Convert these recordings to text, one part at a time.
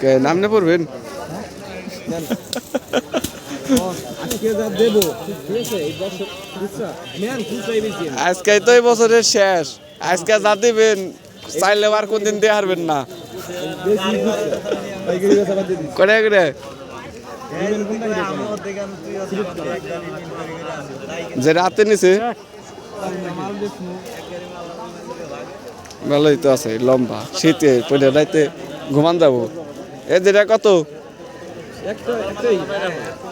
কে নামনে পড়বেন আজকে তো এই বছরের শেষ। আজকে যা দিবেন চাইলে আর কোনদিন দিয়ে হারবেন না। করে করে যে রাতে নিছে। ভালোই তো আছে লম্বা শীতে পড়ে রাইতে ঘুমান যাব। এ যেটা কত?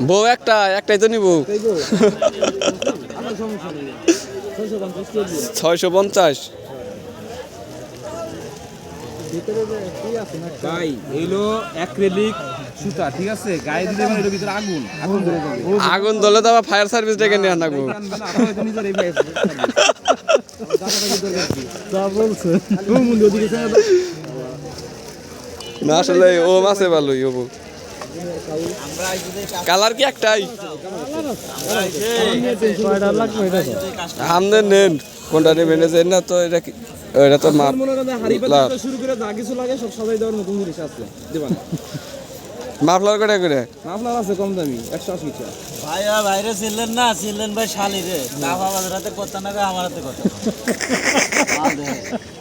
বউ একটা একটাই তো নিবো। ছয়শো পঞ্চাশ কেজি ছয়শো পঞ্চাশ ভিতরে যে কি আছে না ভাই এলো অ্যাক্রিলিক সুতা ঠিক আছে? গায়ে দিলে মানে এর ভিতরে আগুন। আগুন ধরে যাবে। আগুন দলে তো আবার ফায়ার সার্ভিস ডেকে নিয়ে ও না আসলে ও মাসে ভালোই হব কালার কি একটাই? আমনে নেন কোনটা নেবেন? না তো এটা এটা তো মাপ মনে শুরু করে যা কিছু লাগে সব সবাই দেওয়ার জিনিস আছে দেবান মাফলার করে করে? মাফলার আছে কম দামি একশো আশি টাকা। ভাইয়া বাইরে ছিলেন না? ছিলেন ভাই শালি রে। কাফা বাজার হাতে কথা না আমার হাতে কথা।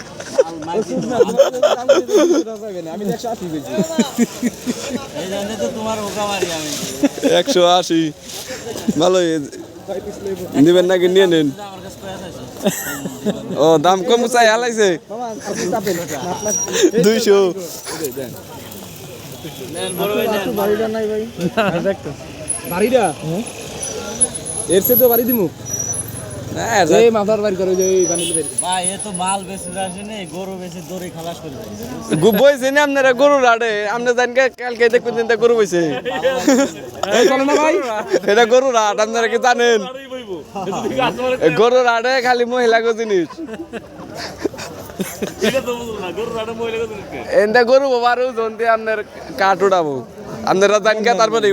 একশো আশি। ভালোই। নিবেন নাকি নিয়ে নেন? ও দাম কম চাই হালাইছে। দুইশো। বাড়িটা এর সে তো বাড়ি দিমু। আপনারা গরু রাডে আপনি জানকে কালকে দেখবেন দিনটা গরু বইছে। এই চলে না ভাই। এটা গরু রাট আপনারা কি জানেন? এ গরু রাডে খালি মহিলা গো জিনিস। এনটা গরু বাবা আর ওজন দিয়ে আপনার কাঠ উঠাবো আপনারা জানকে তারপরে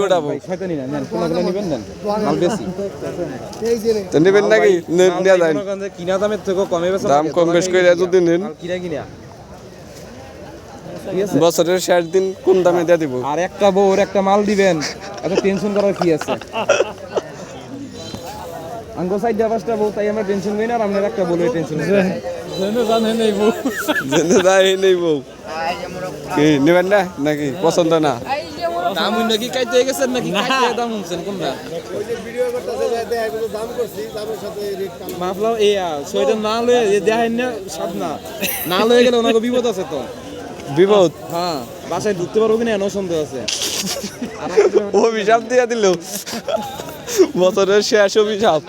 নিবেন নাকি? কিনা দামের থেকে কমে দাম কম বেশ করে যদি নেন। কিনা কিনা। বছরের শেষ দিন কোন দামে দিয়ে দিব? আর একটা বউর একটা মাল দিবেন এত টেনশন করার কি আছে? আঙ্গো সাইড পাঁচটা বউ তাই আমরা টেনশন করি না আর আপনার একটা বলে টেনশন জেনে যায় নেই বউ। কি নেবেন না? নাকি? পছন্দ না? দাম নাকি কাইতে গেছেন নাকি কাইতে দাম কোনটা? মাফলাও এই সোয়েটার না লয়ে এ দেখাই না সব না। না লয়ে গেলে ওনাকে বিপদ আছে তো। বিপদ? হ্যাঁ বাসায় ঢুকতে পারব কিনা এনো সন্দেহ আছে। অভিশাপ দিয়ে দিল। বছরের শেষ অভিশাপ।